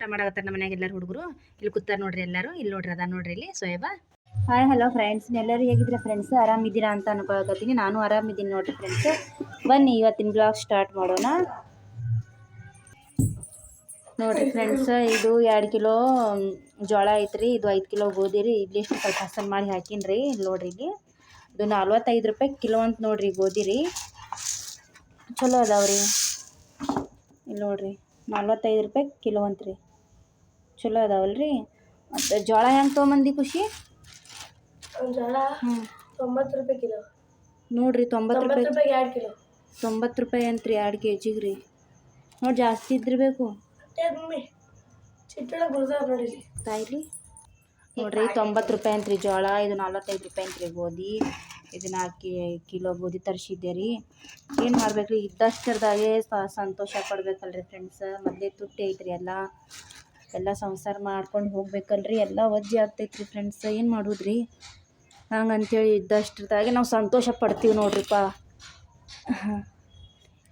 ಊಟ ಮಾಡಾಕತ್ತಾರ ನಮ್ಮ ಮನ್ಯಾಗ ಎಲ್ಲರೂ ಹುಡುಗರು. ಇಲ್ಲಿ ಕೂತಾರ ನೋಡ್ರಿ ಎಲ್ಲರೂ. ಇಲ್ಲಿ ನೋಡ್ರಿ ಅದ ನೋಡ್ರಿ ಇಲ್ಲಿ. ಸೋಯಬ. ಹಾಯ್ ಹಲೋ ಫ್ರೆಂಡ್ಸ್ ಎಲ್ಲರೂ ಹೇಗಿದ್ರೆ ಫ್ರೆಂಡ್ಸ್ ಆರಾಮಿದ್ದೀರಾ ಅಂತ ಅನ್ಕೊಳಕತ್ತೀನಿ. ನಾನು ಆರಾಮಿದ್ದೀನಿ ನೋಡ್ರಿ ಫ್ರೆಂಡ್ಸ್ ಬನ್ನಿ, ಇವತ್ತಿನ ಬ್ಲಾಗ್ ಸ್ಟಾರ್ಟ್ ಮಾಡೋಣ. ನೋಡ್ರಿ ಫ್ರೆಂಡ್ಸ್ ಇದು ಎರಡು ಕಿಲೋ ಜೋಳ ಐತ್ರಿ. ಇದು ಐದು ಕಿಲೋ ಗೋಧಿ ರೀ. ಇಲ್ಲಿ ಎಷ್ಟು ಸ್ವಲ್ಪ ಹಸನ್ ಮಾಡಿ ಹಾಕಿನ್ರಿ ಇಲ್ಲಿ ನೋಡ್ರಿ ಇಲ್ಲಿ. ಇದು ನಲ್ವತ್ತೈದು ರೂಪಾಯಿ ಕಿಲೋ ಅಂತ ನೋಡ್ರಿ ಗೋಧಿ ರೀ. ಚಲೋ ಅದಾವ್ರಿ ಇಲ್ಲಿ ನೋಡ್ರಿ. ನಲ್ವತ್ತೈದು ರೂಪಾಯಿ ಕಿಲೋ ಅಂತ್ರಿ ಚಲೋ ಅದಾವಲ್ರಿ? ಮತ್ತು ಜೋಳ ಹೆಂಗೆ ತೊಗೊಂಬಂದಿ ಖುಷಿ? ಜೋಳ ಹ್ಞೂ ತೊಂಬತ್ತು ರೂಪಾಯಿ ಕಿಲೋ. ನೋಡಿರಿ ತೊಂಬತ್ತು ರೂಪಾಯಿ ತೊಂಬತ್ತು ರೂಪಾಯಿ ಎರಡು ಕಿಲೋ. ತೊಂಬತ್ತು ರೂಪಾಯಿ ಅಂತ್ರಿ ಎರಡು ಕೆ ಜಿಗೆ ರೀ. ನೋಡಿ ಜಾಸ್ತಿ ಇದ್ದಿರಬೇಕು. ತಾಯಿಲಿ ನೋಡ್ರಿ ತೊಂಬತ್ತು ರೂಪಾಯಿ ಅಂತ್ರಿ ಜೋಳ ಇದು ನಲ್ವತ್ತೈದು ರೂಪಾಯಿ ಅಂತ್ರಿ ಗೋಧಿ. ಇದನ್ನ ಹಾಕಿ ಕಿಲೋ ಗೋಧಿ ತರಿಸಿದ್ದೆ ರೀ. ಏನು ಮಾಡ್ಬೇಕು ರೀ ಇದ್ದಷ್ಟರದಾಗೆ ಸಂತೋಷ ಪಡ್ಬೇಕಲ್ರಿ ಫ್ರೆಂಡ್ಸ್ ಮೊದಲೇ ತುಟ್ಟಿ ಐತ್ರಿ ಎಲ್ಲ. ಎಲ್ಲ ಸಂಸಾರ ಮಾಡ್ಕೊಂಡು ಹೋಗ್ಬೇಕಲ್ರಿ, ಎಲ್ಲ ವಜ್ಜೆ ಆಗ್ತೈತ್ರಿ ಫ್ರೆಂಡ್ಸ್ ಏನು ಮಾಡೋದ್ರಿ? ಹಂಗೆ ಅಂಥೇಳಿ ಇದ್ದಷ್ಟ್ರದಾಗೆ ನಾವು ಸಂತೋಷ ಪಡ್ತೀವಿ ನೋಡ್ರಿಪ್ಪ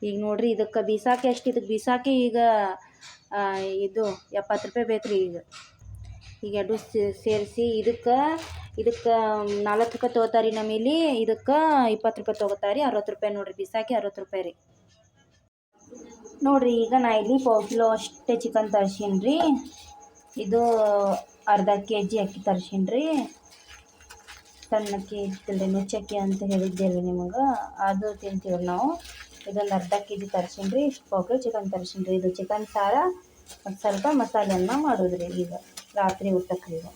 ಈಗ ನೋಡ್ರಿ, ಇದಕ್ಕೆ ಬೀಸಾಕೆ ಎಷ್ಟು ಇದಕ್ಕೆ ಬೀಸಾಕೆ ಈಗ ಇದು ಎಪ್ಪತ್ತು ರೂಪಾಯಿ ಬೇಕು ರೀ ಈಗ. ಈಗ ಎರಡು ಸೇರಿಸಿ ಇದಕ್ಕೆ ಇದಕ್ಕೆ ನಾಲ್ಕು ರೂಪಾಯಿ ತೊಗೋತಾರೆ ನಮ್ಮಲ್ಲಿ ಇದಕ್ಕೆ ಇಪ್ಪತ್ತು ರೂಪಾಯಿ ತೊಗೋತಾರೆ, ಅರವತ್ತು ರೂಪಾಯಿ ನೋಡ್ರಿ, ಬಿಸಾಕಿ ಅರವತ್ತು ರೂಪಾಯಿ ರೀ. ನೋಡ್ರಿ, ಈಗ ನಾ ಇಲ್ಲಿ ಪಾವು ಕಿಲೋ ಅಷ್ಟೇ ಚಿಕನ್ ತರ್ಸೀನಿ ಇದು ಅರ್ಧ ಕೆ ಜಿ ಅಕ್ಕಿ ತರ್ಸೀನಿ ರೀ ಸಣ್ಣ ಅಕ್ಕಿ ರೀ ನುಚ್ಚಕ್ಕಿ ಅಂತ ಹೇಳಿದ್ದೇವೆ ನಿಮಗೆ. ಅದು ತಿಂತೀವಿ ನಾವು. ಇದೊಂದು ಅರ್ಧ ಕೆ ಜಿ ತರ್ಸೀನಿ ಇಷ್ಟು ಪಾವು ಕಿಲೋ ಚಿಕನ್ ತರ್ಸೀನಿ ಇದು ಚಿಕನ್ ಸಾರ ಸ್ವಲ್ಪ ಮಸಾಲೆಯನ್ನ ಮಾಡೋದ್ರಿ ಈಗ, ರಾತ್ರಿ ಊಟಕ್ಕೆ ಈಗ.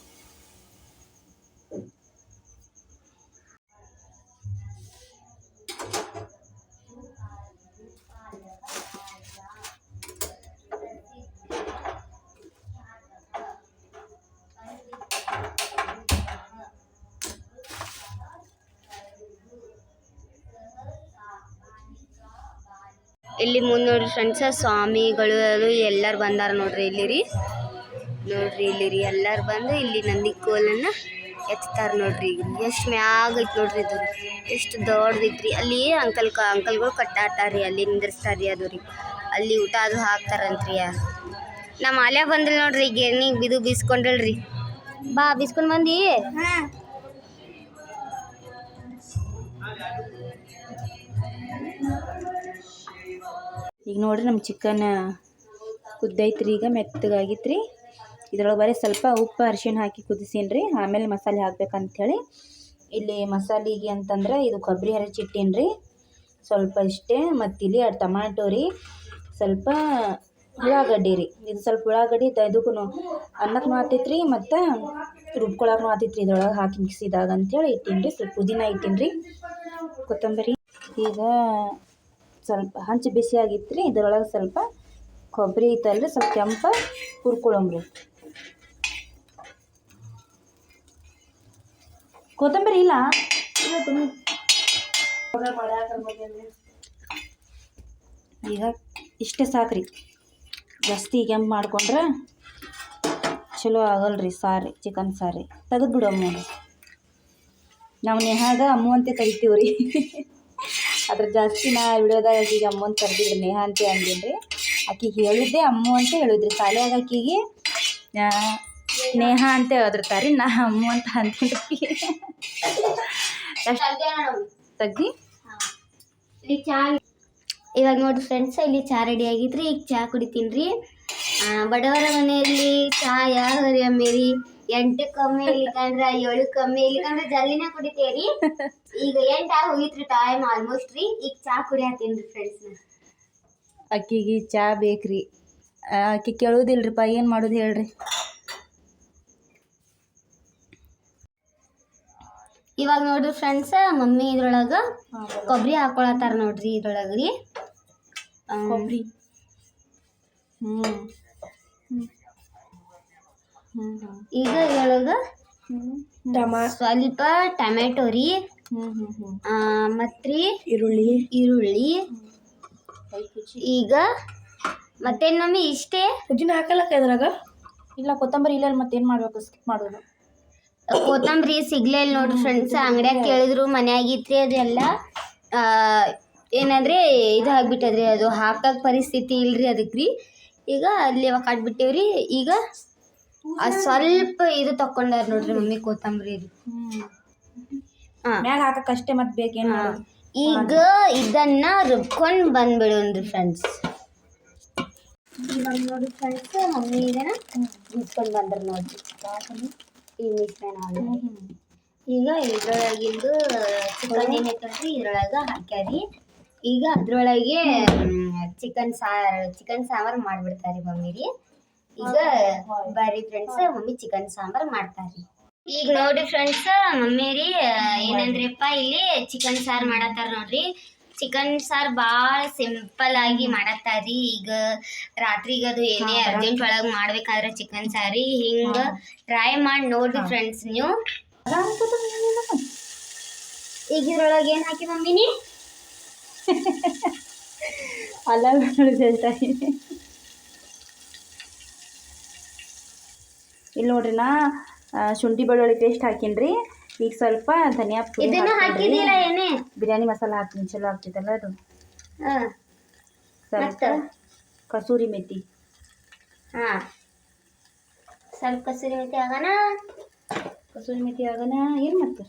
ಇಲ್ಲಿ ಮುಂದೆ ನೋಡ್ರಿ ಫ್ರೆಂಡ್ಸ ಸ್ವಾಮಿಗಳು ಎಲ್ಲರೂ ಬಂದಾರ ನೋಡ್ರಿ ಇಲ್ಲಿ ರೀ. ನೋಡ್ರಿ ಇಲ್ಲಿ ರೀ ಎಲ್ಲರೂ ಬಂದು ಇಲ್ಲಿ ನಂದಿ ಕೋಲನ್ನು ಎತ್ತಾರ ನೋಡ್ರಿ ಎಷ್ಟು ಮ್ಯಾಗ ಐತಿ ನೋಡ್ರಿ ಇದು. ಎಷ್ಟು ದೊಡ್ಡದೈತ್ರಿ ಅಲ್ಲಿ ಅಂಕಲ್ ಕ, ಅಂಕಲ್ಗಳು ಕಟ್ಟಾಟಾರಿ ಅಲ್ಲಿ ನಿಂದಿರ್ಸ್ತಾರ್ರಿ ಅದು ರೀ. ಅಲ್ಲಿ ಊಟ ಅದು ಹಾಕ್ತಾರಂತ್ರಿ ನಮ್ಮ ಆಲ್ಯ ಬಂದ್ರಿ ನೋಡ್ರಿ ಎಣ್ಣೆಗೆ ಬಿದು ಬೀಸ್ಕೊಂಡ್ರಿ ಬಾ, ಬೀಸ್ಕೊಂಡು ಬಂದಿ? ಈಗ ನೋಡ್ರಿ ನಮ್ಮ ಚಿಕನ್ ಕುದ್ದೈತ್ರಿ, ಈಗ ಮೆತ್ತಗಾಗಿತ್ತು ರೀ ಇದ್ರೊಳಗೆ ಬರೀ ಸ್ವಲ್ಪ ಉಪ್ಪು, ಅರಿಶಿಣ ಹಾಕಿ ಕುದಿಸೀನಿ ರೀ ಆಮೇಲೆ ಮಸಾಲೆ ಹಾಕ್ಬೇಕಂಥೇಳಿ ಇಲ್ಲಿ ಮಸಾಲೆಗೆ ಅಂತಂದ್ರೆ ಇದು ಕೊಬ್ಬರಿ ಹರಚಿಟ್ಟೀನಿ ರೀ ಸ್ವಲ್ಪ ಇಷ್ಟೇ. ಮತ್ತು ಇಲ್ಲಿ ಎರಡು ಟಮಾಟೋ ರೀ. ಸ್ವಲ್ಪ ಉಳ್ಳಾಗಡ್ಡಿ ರೀ. ಇದು ಸ್ವಲ್ಪ ಉಳ್ಳಾಗಡ್ಡಿ ಇದಕ್ಕೂ ಅನ್ನಕ್ಕೆ ಮಾತೈತ್ರಿ ಮತ್ತು ರುಬ್ಕೊಳಕ್ಕೂ ಆತೈತ್ರಿ. ಇದ್ರೊಳಗೆ ಹಾಕಿ ಮಿಕ್ಸಿದಾಗ ಅಂಥೇಳಿ ಇಟ್ಟೀನಿ ರೀ ಸ್ವಲ್ಪ ಪುದೀನ ಇಟ್ಟೀನಿ ರೀ ಕೊತ್ತಂಬರಿ. ಈಗ ಸ್ವಲ್ಪ ಹಂಚು ಬಿಸಿಯಾಗಿತ್ತು ರೀ ಇದ್ರೊಳಗೆ ಸ್ವಲ್ಪ ಕೊಬ್ಬರಿ ಐತಲ್ರಿ, ಸ್ವಲ್ಪ ಕೆಂಪ ಹುರ್ಕೊಳಂಬ್ರಿ. ಕೊತ್ತಂಬರಿ ಇಲ್ಲ? ಈಗ ಇಷ್ಟೇ ಸಾಕ್ರಿ. ಜಾಸ್ತಿ ಕೆಂಪು ಮಾಡ್ಕೊಂಡ್ರೆ ಚಲೋ ಆಗಲ್ರಿ ಸಾರಿ, ಚಿಕನ್ ಸಾರಿ. ತೆಗೆದು ಅಮ್ಮ. ನಾವು ನೇಹಾಗ ಅಮ್ಮು ಅಂತ ಕರಿತೀವಿ ರೀ ಅದ್ರ ಜಾಸ್ತಿ ನಾ ವಿಡಿಯೋದಾಗ ಆಕಿಗೆ ಅಮ್ಮನ ಕರೆದಿದ್ರಿ, ನೇಹ ಅಂತ ಅಂದೀನಿ ರೀ ಆಕಿಗೆ ಹೇಳಿದ್ದೆ, ಅಮ್ಮು ಅಂತ ಹೇಳಿದ್ರಿ. ಶಾಲೆಯಾಗ ಆಕಿಗೆ ನೇಹ ಅಂತ ಹೇಳಿರ್ತಾರೆ ನಾ ಅಮ್ಮು ಅಂತ ಅಂತೀನಿ ತಗ್ಗಿ ಇಲ್ಲಿ ಇವಾಗ ನೋಡಿ ಫ್ರೆಂಡ್ಸ್ ಇಲ್ಲಿ ಚಾ ರೆಡಿ ಆಗಿದ್ರಿ, ಈಗ ಚಾ ಕುಡಿತೀನಿ ರೀ ಬಡವರ ಮನೆಯಲ್ಲಿ ಚಾ ಯಾರು ಮೇರಿ ಎಂಟು ಕಮ್ಮಿ ಇಲ್ಲಿಕಂದ್ರ ಏಳು ಕಮ್ಮಿ ಇಲ್ಲಿಕಂದ್ರ ಜಲ್ದಿನ ಕುಡಿತೇರಿ. ಈಗ ಎಂಟು ಆಗಿ ಹೋಗಿತ್ರಿ ಟೈಮ್ ಆಲ್ಮೋಸ್ಟ್ ರೀ. ಈಗ ಚಾ ಕುಡಿಯತ್ತೀನಿ ಫ್ರೆಂಡ್ಸ್ ಅಕ್ಕಿಗೆ ಚಾ ಬೇಕ್ರಿ. ಅಕ್ಕಿ ಕೇಳೋದಿಲ್ರಿಪ್ಪ ಏನು ಮಾಡೋದು ಹೇಳ್ರಿ? ಇವಾಗ ನೋಡ್ರಿ ಫ್ರೆಂಡ್ಸ್ ಮಮ್ಮಿ ಇದ್ರೊಳಗೆ ಕೊಬ್ಬರಿ ಹಾಕೊಳತ್ತಾರ ನೋಡ್ರಿ ಇದ್ರೊಳಗೆ ರೀ. ಕೊಬ್ಬರಿ ಹ್ಞೂ ಈಗ ಇದ್ರೊಳಗೆ ಸ್ವಲ್ಪ ಟೊಮೆಟೊ ರೀ. ಮತ್ರಿ? ಈರುಳ್ಳಿ. ಈರುಳ್ಳಿ. ಈಗ ಮತ್ತೆ ಮಮ್ಮಿ ಇಷ್ಟೇ? ಪುದೀನ ಹಾಕಲಕ್ಕ ಇದ್ರಾಗ? ಇಲ್ಲ ಕೊತ್ತಂಬರಿ ಇಲ್ಲ ಮತ್ತೇನು ಮಾಡಬೇಕು ಸ್ಕಿಪ್ ಮಾಡೋದು. ಕೊತ್ತಂಬರಿ ಸಿಗ್ಲೇ ಇಲ್ಲ ನೋಡ್ರಿ ಫ್ರೆಂಡ್ಸ್ ಅಂಗಡಿಯಾಗ ಕೇಳಿದ್ರು ಮನೆಯಾಗಿತ್ರಿ ಅದೆಲ್ಲ. ಆ, ಏನಂದ್ರೆ ಇದು ಆಗ್ಬಿಟ್ಟದ್ರಿ ಅದು ಹಾಕಕ್ ಪರಿಸ್ಥಿತಿ ಇಲ್ರಿ ಅದಕ್ಕೆ ರೀ ಈಗ ಅಲ್ಲಿ ರೀ ಈಗ ಸ್ವಲ್ಪ ಇದು ತಕೊಂಡಾರ ನೋಡ್ರಿ ಮಮ್ಮಿ ಕೊತ್ತಂಬರಿ ಹಾ ಮ್ಯಾಗ ಹಾಕಕ್ಕಷ್ಟೇ ಮತ್ತೆ ಬೇಕೇನು ಮಾಡೋದು? ಈಗ ಇದನ್ನ ರುಬ್ಕೊಂಡು ಬಂದ್ಬಿಡೋನ್ರಿ ಫ್ರೆಂಡ್ಸ್ ಇವಾಗ ನೋಡಿ ಫ್ರೆಂಡ್ಸ್ ಮಮ್ಮಿ ಇದನ್ನ ರುಬ್ಕೊಂಡು ಬಂದ್ರ ನೋಡ್ರಿ. ಈ ಮಿಶ್ರಣ. ಈಗ ಇದ್ರೊಳಗಿಂದು ಚಿಕನ್ ಏನೈತಲ್ರಿ ಇದ್ರೊಳಗ ಹಾಕ್ಯಾರಿ. ಈಗ ಅದ್ರೊಳಗೆ ಚಿಕನ್ ಸಾರ್ ಚಿಕನ್ ಸಾಂಬಾರ್ ಮಾಡ್ಬಿಡ್ತಾರಿ ಮಮ್ಮಿ ಈಗ ಬರ್ರಿ ಫ್ರೆಂಡ್ಸ್ ಮಮ್ಮಿ ಚಿಕನ್ ಸಾಂಬಾರ್ ಮಾಡ್ತಾರಿ. ಈಗ ನೋಡಿ ಫ್ರೆಂಡ್ಸ್ ಮಮ್ಮಿ ರೀ ಏನಂದ್ರಪ್ಪ ಇಲ್ಲಿ ಚಿಕನ್ ಸಾರ್ ಮಾಡತ್ತಾರ ನೋಡ್ರಿ. ಚಿಕನ್ ಸಾರ್ ಭಾಳ ಸಿಂಪಲ್ ಆಗಿ ಮಾಡತ್ತಾರಿ ಈಗ ರಾತ್ರಿಗೆ ಅದು ಏನೇ ಅರ್ಜೆಂಟ್ ಒಳಗೆ ಮಾಡ್ಬೇಕಾದ್ರೆ ಚಿಕನ್ ಸಾರಿ ಹಿಂಗ ಟ್ರೈ ಮಾಡಿ ನೋಡ್ರಿ ಫ್ರೆಂಡ್ಸ್ ನೀವು. ಈಗ ಇದ್ರೊಳಗೆ ಏನು ಹಾಕಿ ಮಮ್ಮಿನಿ ಅಲ್ಲ ಇಲ್ಲಿ ನೋಡ್ರಿ ನಾ ಶುಂಠಿ ಬೆಳ್ಳುಳ್ಳಿ ಪೇಸ್ಟ್ ಹಾಕಿನ್ರಿ. ಈಗ ಸ್ವಲ್ಪ ಧನಿಯಾ ಬಿರಿಯಾನಿ ಮಸಾಲ ಹಾಕ್ತೀನಿ ಚಲೋ ಆಗ್ತೈತಲ್ಲ ಅದು. ಹಾ. ಸ್ವಲ್ಪ ಕಸೂರಿ ಮೆತ್ತಿ ಹಾ. ಸ್ವಲ್ಪ ಕಸೂರಿ ಮೆಥಿ ಆಗೋಣ ಕಸೂರಿ ಮೆಥಿ ಆಗೋಣ ಏನು ಮತ್ತೆ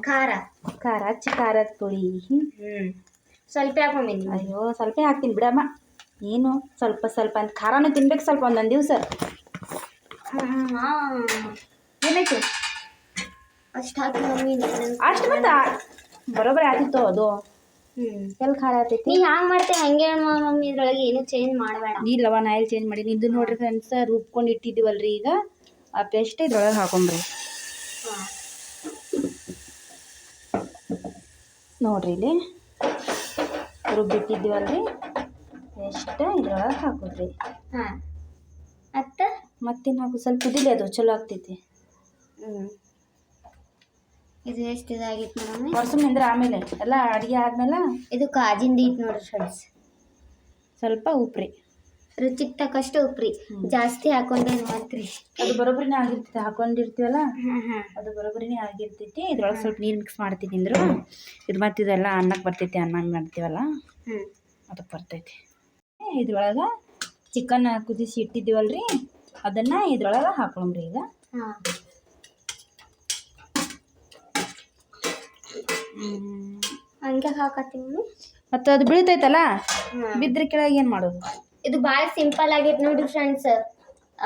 ಖಾರ. ಖಾರ ಹಚ್ಚಿ ಖಾರದ ಪುಡಿ ಸ್ವಲ್ಪ ಹಾಕೊಂಬಿನಿ ಅಯ್ಯೋ ಸ್ವಲ್ಪ ಹಾಕ್ತೀನಿ ಬಿಡಮ್ಮ. ಏನು? ಸ್ವಲ್ಪ ಸ್ವಲ್ಪ ಅಂತ ಖಾರನೂ ತಿನ್ಬೇಕು ಸ್ವಲ್ಪ ಒಂದೊಂದು ದಿವಸ. ಏನಾಯ್ತು? ಅಷ್ಟು ಹಾಕಿ ಮಮ್ಮಿ ಅಷ್ಟು ಮತ್ತೆ? ಬರೋಬ್ಬರಿ ಆತಿತ್ತು ಅದು? ಎಲ್ಲಿ ಖಾರ ಆತೈತಿ ನೀ ಹ್ಯಾಂಗ್ ಮಾಡ್ತೆ? ಹಂಗೆ ಮಮ್ಮಿ ಇದ್ರೊಳಗೆ ಏನು ಚೇಂಜ್ ಮಾಡಬೇಡ. ಇಲ್ಲವ ನಾ ಎಲ್ಲಿ ಚೇಂಜ್ ಮಾಡೀನಿ? ಇದು ನೋಡ್ರಿ ಫ್ರೆಂಡ್ಸ್ ರುಬ್ಕೊಂಡು ಇಟ್ಟಿದ್ದೀವಲ್ರಿ ಈಗ. ಆ ಪೇಸ್ಟ್ ಇದ್ರೊಳಗೆ ಹಾಕೊಂಬ್ರಿ. ನೋಡ್ರಿ ಇಲ್ಲಿ. ರುಬ್ಬಿಟ್ಟಿದ್ದೀವಲ್ರಿ. ಪೇಸ್ಟ್ ಇದ್ರೊಳಗೆ ಹಾಕೋದ್ರಿ. ಹಾ. ಅತ್ತ? ಮತ್ತೇನು ಹಾಕು? ಸ್ವಲ್ಪ ಕುದಿಲಿ ಅದು ಚಲೋ ಆಗ್ತೈತಿ. ಇದು ಎಷ್ಟು ಇದಾಗಿತ್ತು ವರ್ಷಮಿಂದ್ರೆ ಆಮೇಲೆ. ಎಲ್ಲ ಅಡುಗೆ ಆದ್ಮೇಲೆ? ಇದು ಕಾಜಿಂದ ಇತ್ತು ನೋಡ್ರಿ ಫ್ರೆಂಡ್ಸ್. ಸ್ವಲ್ಪ ಉಪ್ರಿ. ರುಚಿಗೆ ತಕ್ಕಷ್ಟು ಉಪ್ರಿ. ಜಾಸ್ತಿ ಹಾಕೊಂಡೇನು ಮಾಡ್ತೀರಿ ಅದು ಬರೋಬ್ರಿನೇ ಆಗಿರ್ತೈತಿ. ಹಾಕೊಂಡಿರ್ತೀವಲ್ಲ? ಹಾ ಹಾ ಅದು ಬರೋಬ್ಬರಿನೇ ಆಗಿರ್ತೈತಿ. ಇದ್ರೊಳಗೆ ಸ್ವಲ್ಪ ನೀರು ಮಿಕ್ಸ್ ಮಾಡ್ತೀನಿ ಅಂದ್ರು. ಇದು ಮತ್ತೆ ಇದೆಲ್ಲ ಅನ್ನಕ್ಕೆ ಬರ್ತೈತಿ. ಅನ್ನ ಮಾಡ್ತೀವಲ್ಲ? ಹ್ಮ್. ಅದಕ್ಕೆ ಬರ್ತೈತಿ. ಇದ್ರೊಳಗೆ ಚಿಕನ್ ಕುದಿಸಿ ಇಟ್ಟಿದ್ದೀವಲ್ರಿ? ಅದನ್ನು ಇದ್ರೊಳಗೆ ಹಾಕೊಂಡ್ರಿ ಈಗ. ಹಾ. ಹಂಗೆ ಹಾಕತ್ತೀನಿ. ಮತ್ತು ಅದು ಬೀಳ್ತೈತಲ್ಲ? ಬಿದ್ರ ಕೆಳಗೆ ಏನು ಮಾಡೋದು? ಇದು ಭಾಳ ಸಿಂಪಲ್ ಆಗೈತೆ ನೋಡಿ ಫ್ರೆಂಡ್ಸ್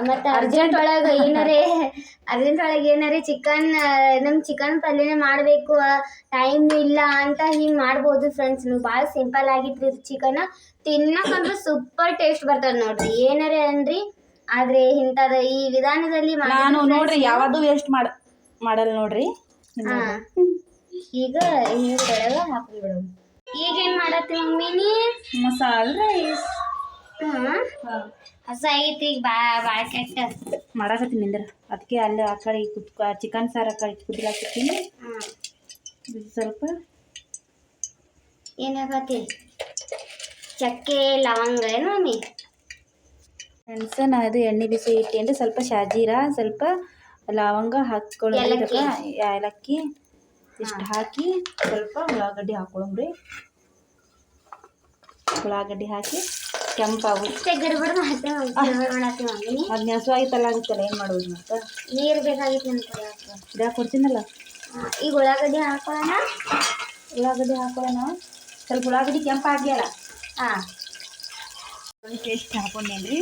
ಮತ್ತೆ ಅರ್ಜೆಂಟ್ ಒಳಗೆ ಏನಾರೇ ಅರ್ಜೆಂಟ್ ಒಳಗೆ ಏನಾರೇ ಚಿಕನ್ ನಮ್ ಚಿಕನ್ ಪಲ್ಯನೇ ಮಾಡಬೇಕು ಟೈಮ್ ಇಲ್ಲ ಅಂತ ಹಿಂಗೆ ಮಾಡ್ಬೋದು ಫ್ರೆಂಡ್ಸ್ ನೀವು ಭಾಳ ಸಿಂಪಲ್ ಆಗಿತ್ತು ಚಿಕನ್ ತಿನ್ನಕಂದ್ರೆ ಸೂಪರ್ ಟೇಸ್ಟ್ ಬರ್ತದೆ ನೋಡ್ರಿ. ಏನಾರೇ ಅನ್ರಿ. ಆದ್ರೆ ಇಂಥದ ಈ ವಿಧಾನದಲ್ಲಿ ನಾನು ನೋಡ್ರಿ ಯಾವಾಗೂ ವೇಸ್ಟ್ ಮಾಡ ಮಾಡಲ್ಲ ನೋಡ್ರಿ. ಈಗ ನೀರೊಳಗೆ ಹಾಕೊಂಡ್ಬಿಡು ಈಗ ಏನ್ ಮಾಡತ್ತಿ ಮಮ್ಮಿನಿ ಮಸಾಲ ರೈಸ್. ಹಸ ಐತಿ ಈಗ ಬಾ ಭಾಳ ಕೆಟ್ಟ. ಮಾಡಾಕತ್ತೀನಿ ನಿಂದ್ರ. ಅದಕ್ಕೆ ಅಲ್ಲಿ ಆ ಕಡೆ ಕುತ್ಕ ಚಿಕನ್ ಸಾರು ಆ ಕಡೆ ಕುದಿಲಾಕತ್ತೀನಿ ಸ್ವಲ್ಪ ಏನಾಗತ್ತಿ ಚಕ್ಕೆ ಲವಂಗ ಏನು ಮಮ್ಮಿ? ಫ್ರೆಂಡ್ಸ್ ನಾ ಇದು ಎಣ್ಣೆ ಬಿಸಿ ಇಟ್ಟೇನ್ರಿ. ಸ್ವಲ್ಪ ಶಾಜೀರಾ ಸ್ವಲ್ಪ ಲವಂಗ ಹಾಕ್ಕೊಳ್ಳಿ ಏಲಕ್ಕಿ. ಇಷ್ಟು ಹಾಕಿ ಸ್ವಲ್ಪ ಉಳ್ಳಾಗಡ್ಡಿ ಹಾಕೊಳಮ್ರಿ ಉಳ್ಳಾಗಡ್ಡಿ ಹಾಕಿ ಕೆಂಪಾಗು ಅದು ನೆಸುವಾಗಿತ್ತಲ್ಲ ಆಗುತ್ತಲ್ಲ ಏನು ಮಾಡೋದು ಮತ್ತೆ ನೀರು ಬೇಕಾಗಿತ್ತು. ಇದಾಗ ಕೊಡ್ತೀನಲ್ಲ? ಈಗ ಉಳ್ಳಾಗಡ್ಡಿ ಹಾಕೊಳ್ಳೋಣ. ಉಳ್ಳಾಗಡ್ಡಿ ಹಾಕೊಳ್ಳೋಣ. ಸ್ವಲ್ಪ ಉಳ್ಳಾಗಡ್ಡಿ ಕೆಂಪು ಆಗ್ಯಾರ ಹಾಂ ಪೇಸ್ಟ್ ಹಾಕೊಂಡೇನ್ರಿ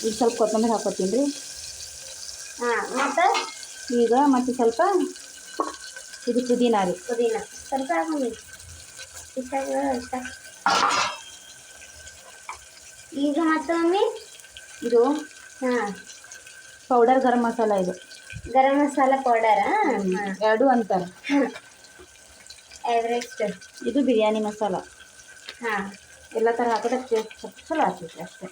ಈಗ ಸ್ವಲ್ಪ ಕೊತ್ತಂಬರಿ ಹಾಕೋತೀನಿ ರೀ. ಹಾ ಮತ್ತೆ? ಈಗ ಮತ್ತೆ ಸ್ವಲ್ಪ ಇದು ಪುದೀನ ರೀ. ಪುದೀನ. ಸ್ವಲ್ಪ ಈಗ ಮತ್ತೆ ಮಮ್ಮಿ ಇದು ಹಾಂ. ಪೌಡರ್ ಗರಂ ಮಸಾಲ ಇದು. ಗರಂ ಮಸಾಲ ಪೌಡರ್? ಎರಡು ಅಂತಾರೆ. ಎವರೆಸ್ಟ್ ಇದು ಬಿರಿಯಾನಿ ಮಸಾಲ. ಹಾ. ಎಲ್ಲ ಥರ ಹಾಕಿದ್ರೆ ಟೇಸ್ಟ್ ಸ್ವಲ್ಪ ಚಲೋ ಆಗ್ತೈತಿ ಅಷ್ಟೇ.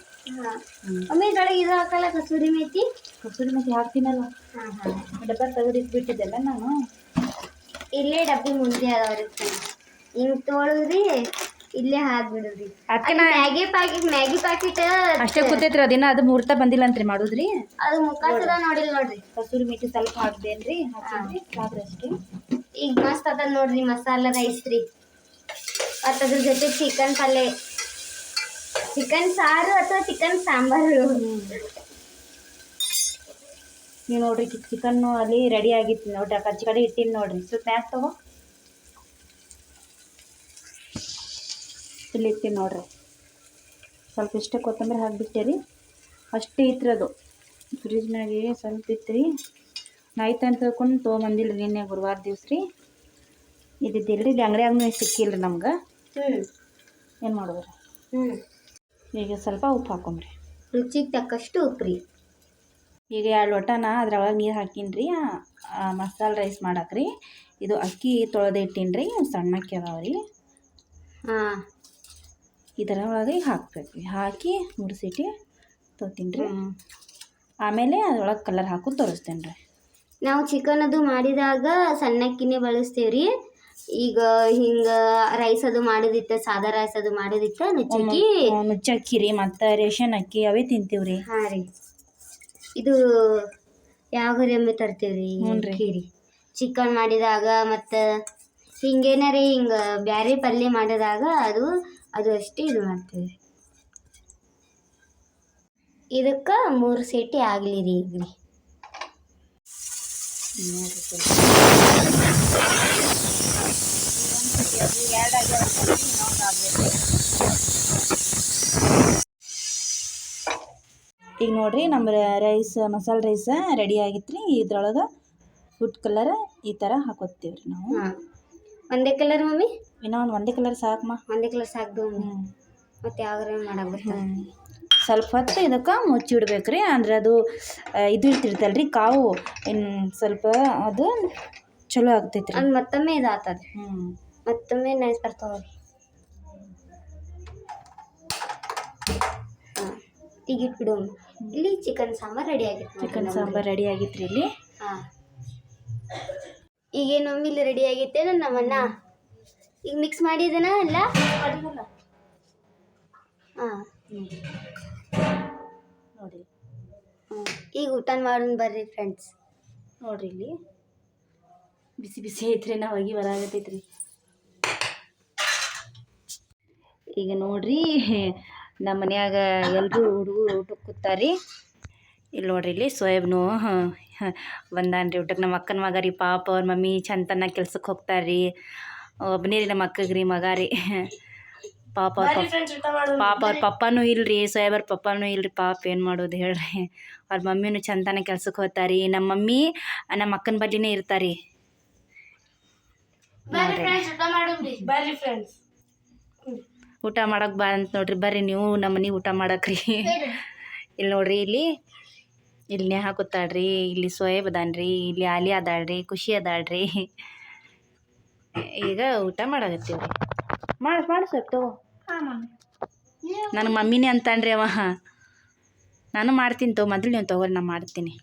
ಮಮ್ಮಿ ಇದ್ರೊಳಗೆ ಇದು ಹಾಕಲ್ಲ ಕಸೂರಿ ಮೇತಿ? ಕಸೂರಿ ಮೇತಿ ಹಾಕ್ತೀನಲ್ಲ. ಹಾ ಹಾ. ಡಬ್ಬ ತೆಗೆದಿಟ್ಬಿಟ್ಟಿದ್ದೆಲ್ಲ ನಾನು. ಇಲ್ಲೇ ಡಬ್ಬಿ ಮುಂದೆ ಅದಾವ್ರಿ ಹಿಂಗ್ ತೊಳೆದ್ರಿ ಇಲ್ಲೇ ಹಾಕ್ಬಿಡುದ್ರಿ. ಅದಕ್ಕೆ ನಾ ಮ್ಯಾಗಿ ಪ್ಯಾಕೆಟ್ ಮ್ಯಾಗಿ ಪ್ಯಾಕೆಟ್ ಅಷ್ಟೇ ಕೂತೈತ್ರಿ ಅದಿನ ಅದು ಮುಹೂರ್ತ ಬಂದಿಲ್ಲ ಅಂತ್ರಿ ಮಾಡುದ್ರಿ. ಅದು ಮುಖಾಂತರ ನೋಡಿಲ್ಲ ನೋಡ್ರಿ. ಕಸೂರಿ ಮೇತಿ ಸ್ವಲ್ಪ ಹಾಕ್ದೇನ್ರಿ ಹಾಕಿದ್ರಿ ಅಷ್ಟೇ. ಈಗ ಮಸ್ತ್ ಅದ ನೋಡ್ರಿ ಮಸಾಲ ರೈಸ್ ರೀ. ಮತ್ತು ಅದ್ರ ಜೊತೆ ಚಿಕನ್ ಪಲ್ಯ ಚಿಕನ್ ಸಾರು ಅಥವಾ ಚಿಕನ್ ಸಾಂಬಾರು? ನೀವು ನೋಡ್ರಿ ಚಿಕನ್ ಅಲ್ಲಿ ರೆಡಿ ಆಗಿತ್ತು ನೋಡ್ರಿ ಕಚ್ಚಿ ಕಡೆ ಇಟ್ಟಿನಿ ನೋಡ್ರಿ. ಸ್ವಲ್ಪ ಮ್ಯಾಕ್ ತಗೋ. ಇಲ್ಲಿ ಇರ್ತೀನಿ ನೋಡ್ರಿ. ಸ್ವಲ್ಪ ಇಷ್ಟೇ ಕೊತ್ತಂಬರಿ ಹಾಕ್ಬಿಟ್ಟೆ ರೀ. ಅಷ್ಟೇ ಇತ್ತು ಅದು. ಫ್ರಿಜ್ನಾಗೆ ಸ್ವಲ್ಪ ಇತ್ತು ರೀ ಆಯ್ತು ಅಂತ ತಿಳ್ಕೊಂಡು ತೊಗೊಂಬಂದಿಲ್ಲ ನಿನ್ನೆ ಗುರುವಾರ ದಿವ್ಸ ರೀ. ಇದ್ದಿದ್ದಿಲ್ಲ ರೀ ಇದು ಅಂಗಡಿಯಾಗೂ ಸಿಕ್ಕಿಲ್ಲ ರೀ ನಮ್ಗೆ. ಹ್ಞೂ ಏನು ಮಾಡೋದ್ರಿ? ಹ್ಞೂ ಈಗ ಸ್ವಲ್ಪ ಉಪ್ಪು ಹಾಕೊಂಬ್ರಿ ರುಚಿಗೆ ತಕ್ಕಷ್ಟು ಉಪ್ಪು ರೀ ಈಗ ಎರಡು ಲೋಟನ ಅದ್ರೊಳಗೆ ನೀರು ಹಾಕೀನಿ ರೀ ಮಸಾಲೆ ರೈಸ್ ಮಾಡಾಕ್ರಿ. ಇದು ಅಕ್ಕಿ ತೊಳೆದು ಇಟ್ಟೀನಿ ರೀ ಸಣ್ಣ ಅಕ್ಕಿ ಅದಾವ ರೀ ಹಾಂ. ಇದರ ಒಳಗೆ ಹಾಕ್ಬೇಕು ರೀ ಹಾಕಿ ಮುಡಿಸಿಟ್ಟು ತೊತೀನಿ ರೀ ಆಮೇಲೆ ಅದ್ರೊಳಗೆ ಕಲರ್ ಹಾಕೋದು ತೋರಿಸ್ತೇನೆ ರೀ ನಾವು ಚಿಕನ್ ಅದು ಮಾಡಿದಾಗ ಸಣ್ಣಕ್ಕಿನೇ ಬಳಸ್ತೀವಿ ರೀ ಈಗ ಹಿಂಗ ರೈಸ್ ಅದು ಮಾಡೋದಿತ್ತ ಸಾದಾ ರೈಸ್ ಅದು ಮಾಡೋದಿತ್ತ ನುಚ್ಚಕ್ಕಿ. ನುಚ್ಚಕ್ಕಿ ರೀ ಮತ್ತು ರೇಷನ್ ಅಕ್ಕಿ ಅವೇ ತಿಂತೀವ್ರಿ. ಹಾಂ ರೀ. ಇದು ಯಾವ ರೀ ತರ್ತೀವ್ರಿ ಖೀರಿ ಚಿಕನ್ ಮಾಡಿದಾಗ ಮತ್ತು ಹಿಂಗೇನಾರ ಹಿಂಗೆ ಬ್ಯಾರೆ ಪಲ್ಯ ಮಾಡಿದಾಗ ಅದು ಅದು ಅಷ್ಟೇ ಇದು ಮಾಡ್ತೀವಿ ಇದಕ್ಕೆ ಮೂರು ಸೀಟಿ ಆಗಲಿ ರೀ ಈಗ ರೀ ಈಗ ನೋಡ್ರಿ ನಮ್ಮ ರೈಸ್ ಮಸಾಲೆ ರೈಸ್ ರೆಡಿ ಆಗಿತ್ತು ರೀ ಇದ್ರೊಳಗೆ ಫುಡ್ ಕಲರ್ ಈ ಥರ ಹಾಕೋತೀವಿ ರೀ ನಾವು ಒಂದೇ ಕಲರ್ ಮಮ್ಮಿ? ಇನ್ನೂ ಒಂದು ಒಂದೇ ಕಲರ್ ಸಾಕಮ್ಮ. ಒಂದೇ ಕಲರ್ ಸಾಕು ಮತ್ತು ಯಾವ್ದಾರ ಮಾಡಬೇಕು ಸ್ವಲ್ಪ ಹೊತ್ತು ಇದಕ್ಕೆ ಮುಚ್ಚಿಡ್ಬೇಕು ರೀ ಅಂದ್ರೆ ಅದು ಇದು ಇರ್ತಿರ್ತಲ್ಲ ರೀ ಕಾವು. ಇನ್ನು ಸ್ವಲ್ಪ ಅದು ಚಲೋ ಆಗ್ತೈತೆ ರೀ ಮತ್ತೊಮ್ಮೆ ಇದು ಆತದ ಹ್ಞೂ ಮತ್ತೊಮ್ಮೆ ನೈಸ್ ಬರ್ತಾವ ಹಾಂ ಈಗ ಇಟ್ಬಿಡು ಇಲ್ಲಿ ಚಿಕನ್ ಸಾಂಬಾರ್ ರೆಡಿ ಆಗಿತ್ತು ಚಿಕನ್ ಸಾಂಬಾರು ರೆಡಿ ಆಗಿತ್ತು ರೀ ಇಲ್ಲಿ. ಹಾಂ. ಈಗೇನು ಇಲ್ಲಿ ರೆಡಿ ಆಗೈತೆ ನಮ್ಮನ್ನ. ಈಗ ಮಿಕ್ಸ್ ಮಾಡಿದನ ಇಲ್ಲ? ಹಾಂ. ನೋಡಿ. ಈಗ ಊಟ ಮಾಡೋಣ ಬರ್ರಿ ಫ್ರೆಂಡ್ಸ್ ನೋಡ್ರಿ ಇಲ್ಲಿ. ಬಿಸಿ ಬಿಸಿ ಐತ್ರಿ ನಾವು ಹೋಗಿ ಬರಾಗತೈತಿ ರೀ ಈಗ ನೋಡ್ರಿ ನಮ್ಮ ಮನ್ಯಾಗ ಎಲ್ಲರೂ ಹುಡುಗರು ಊಟಕ್ಕೆ ಕೂತಾರಿ. ಇಲ್ಲಿ ನೋಡ್ರಿ ಇಲ್ಲಿ ಸೋಯಾಬ್ನು ಬಂದಾನ ರೀ ಊಟಕ್ಕೆ ನಮ್ಮ ಅಕ್ಕನ ಮಗ ರೀ ಪಾಪ ಅವ್ರ ಮಮ್ಮಿ ಚಂತನ ಕೆಲ್ಸಕ್ಕೆ ಹೋಗ್ತಾರ್ರಿ ಒಬ್ಬನೇ ರೀ ನಮ್ಮ ಅಕ್ಕಗೆ ರೀ ಮಗ ರೀ. ಪಾಪ ಪಾಪ ಅವ್ರ ಪಪ್ಪನೂ ಇಲ್ರಿ ಸೋಯಾಬರ್ ಪಪ್ಪನೂ ಇಲ್ರಿ. ಪಾಪ ಏನು ಮಾಡೋದು ಹೇಳ್ರಿ. ಅವ್ರ ಮಮ್ಮಿನೂ ಚಂದನ ಕೆಲ್ಸಕ್ಕೆ ಹೋಗ್ತಾರಿ. ನಮ್ಮ ಮಮ್ಮಿ ನಮ್ಮ ಅಕ್ಕನ ಬಲ್ಲಿನೇ ಇರ್ತಾರಿ. ಫ್ರೆಂಡ್ಸ್ ಊಟ ಮಾಡೋಣ್ರಿ. ಬರ್ರಿ ಫ್ರೆಂಡ್ಸ್ ಊಟ ಮಾಡಕ್ಕೆ ಬಾ ಅಂತ ನೋಡ್ರಿ. ಬರ್ರಿ ನೀವು ನಮ್ಮನೆ ಊಟ ಮಾಡಕ್ರಿ ಇಲ್ಲಿ ನೋಡ್ರಿ ಇಲ್ಲಿ ಇಲ್ಲಿ ನೇಹ ಕೂತಾಳ್ರಿ ಇಲ್ಲಿ ಸೋಯಬ್ ಅದಾನ್ರಿ ಇಲ್ಲಿ ಆಲಿ ಅದಾಳ್ರಿ ಖುಷಿ ಅದಾಳ್ರಿ. ಈಗ ಊಟ ಮಾಡಾಕತ್ತೀವ್ರಿ. ಮಾಡಿಸ್ ಮಾಡಿ ಸ್ವಲ್ಪ ತಗೋ. ನನ್ನ ಮಮ್ಮಿನೇ ಅಂತಾನ್ರಿ ಅವ. ನಾನು ಮಾಡ್ತೀನಿ ತಗೋ ಮೊದಲು ನೀವು ತಗೋರಿ ನಾನು ಮಾಡ್ತೀನಿ.